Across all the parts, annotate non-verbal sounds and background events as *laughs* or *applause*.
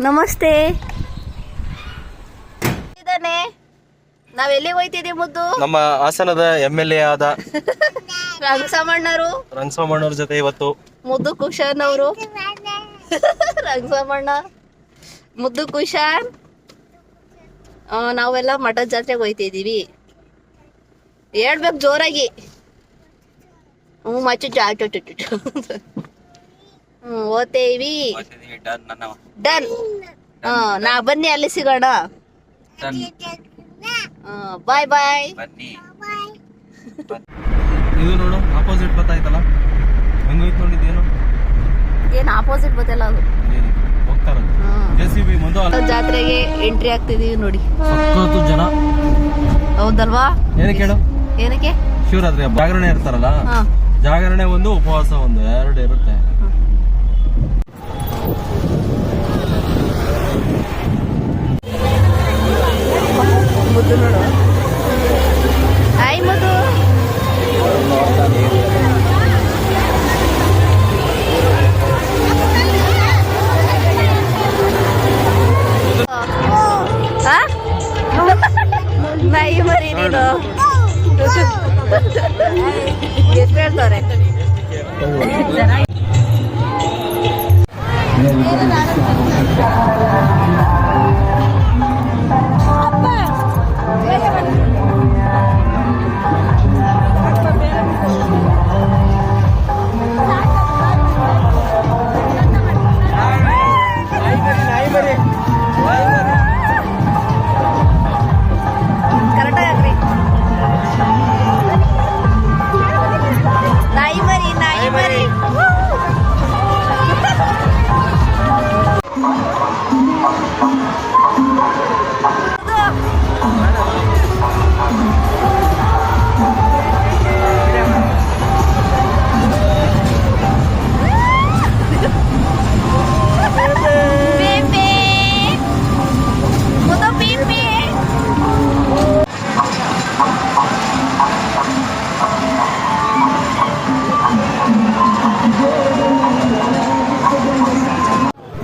ನಮಸ್ತೆ. ಇದಾನೆ ನಾವ್ ಎಲ್ಲಿಗೆ ಹೋಯ್ತಿದೀವಿ ಮುದ್ದು? ನಮ್ಮ ಹಾಸನದ ಎಂ ಎಲ್ ಎ ಆದ ರಂಗಸಮಣ್ಣರು. ರಂಗಸ್ವಾಮಣ್ಣವ್ರ ಜೊತೆ ಇವತ್ತು. ಮುದ್ದು ಕುಶಾನ್ ಅವರು. ರಂಗಸಾಮಣ್ಣ. ಮುದ್ದು ಕುಶಾನ್. ಆ, ನಾವೆಲ್ಲ ಮಠದ ಜಾತ್ರೆಗೆ ಹೋಯ್ತಿದೀವಿ ಹೇಳ್ಬೇಕು ಜೋರಾಗಿ. ಹ್ಞೂ ಮಚ್ಚು ಚಾಚು ಚುಚ್ಚು ಚು ಚು ಚು. ಹ್ಞೂ ಓದ್ತೇವಿ. ಡನ್ ಹಾ ನಾ ಬನ್ನಿ ಅಲ್ಲಿ ಸಿಗೋಣ. ಬಾಯ್ ಬಾಯ್. ಇದು ನೋಡು ಆಪೋಸಿಟ್ ಬತ್ತಾಯ್ತಲ್ಲ ಹೆಂಗೈತ್ ನೋಡಿದ್ದೇನು ಏನ್ ಆಪೋಸಿಟ್ ಬತ್ತಲ್ಲ ಅದು? ಹ್ಮ್. ಜಾತ್ರೆಗೆ ಎಂಟ್ರಿ ಆಗ್ತಿದೀವಿ ನೋಡಿ. ಜನ. ಹೌದಲ್ವಾ? ಏನಕ್ಕೆ ಹೇಳು? ಏನಕ್ಕೆ? ಶಿವರಾತ್ರಿ. ಜಾಗರಣೆ ಇರ್ತಾರಲ್ಲ? ಜಾಗರಣೆ ಒಂದು ಉಪವಾಸ ಒಂದು ಎರಡು ಇರುತ್ತೆ. ಎಷ್ಟು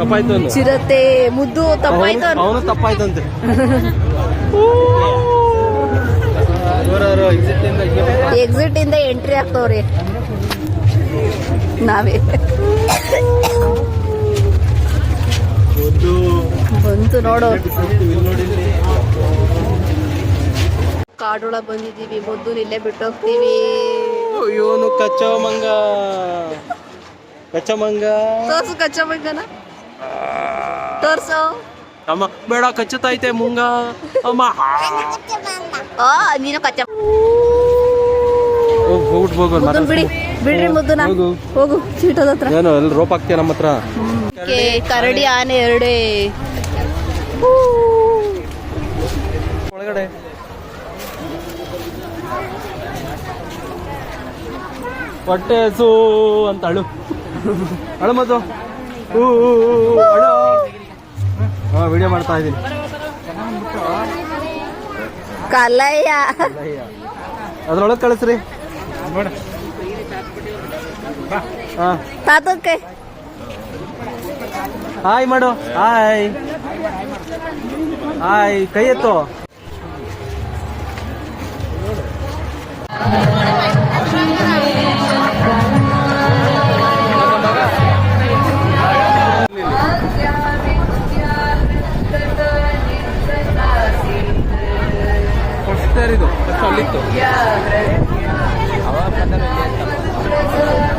ತಪ್ಪಾಯ್ತು ಚಿರತೆ ಮುದ್ದು ತಪ್ಪಾಯ್ತು ಅವನು ಎಕ್ಸಿಟ್ *laughs* ಇಂದ ಎಕ್ಸಿಟ್ ಇಂದ ಎಂಟ್ರಿ ಆಗ್ತವ್ರಿ. ನಾವೇ. ಬಂತು ನೋಡೋ. ಕಾಡೊಳಗ್ ಬಂದಿದೀವಿ ಮುದ್ದು ಇಲ್ಲೇ ಬಿಟ್ಟೋಗ್ತೀವಿ ಇವನು ಕಚ್ಚ ಮಂಗ ಕಚ್ಚ ಮಂಗ ಕಚ್ಚ ಮಂಗನ ತೋರ್ಸು. ಅಮ್ಮ ಬೇಡ ಕಚ್ಚುತ್ತೈತೆ ಮುಂಗ. ಅಮ್ಮ. ಆ ನೀನು ಕಚ್ಚ ಹೋಗ್ ಹೋಗ್ಬಿಟ್ಟು ಹೋಗು ಮುದ್ದನ್ ಬಿಡಿ ಬಿಡ್ರಿ ಮುದ್ದುನ ಹೋಗು. ಹೋಗು ಚೀಟದ ಹತ್ರ. ಏನು ಎಲ್ಲಿ ರೋಪ್ ಹಾಕ್ತೀಯ ನಮ್ಮ ಹತ್ರ? ಕೆ ಕರಡಿ ಆನೆ ಎರಡೇ. ಒಳಗಡೆ. ಹೊಟ್ಟೆ ಹಸು ಅಂತ ಅಳು. ಅಳು ಮತ್ತು ಅಳು ವಿಡಿಯೋ ಮಾಡ್ತಾ ಇದ್ದೀನಿ. ಕಲಯ್ಯ ಅದ್ರೊಳಗೆ ಕಳಿಸ್ರಿ. ಹಾ. ತಾತಕ್ಕೆ ಹಾಯ್ ಮಾಡು. ಹಾಯ್ ಹಾಯ್ ಕೈ ಎತ್ತು. solito. Ahora plátano y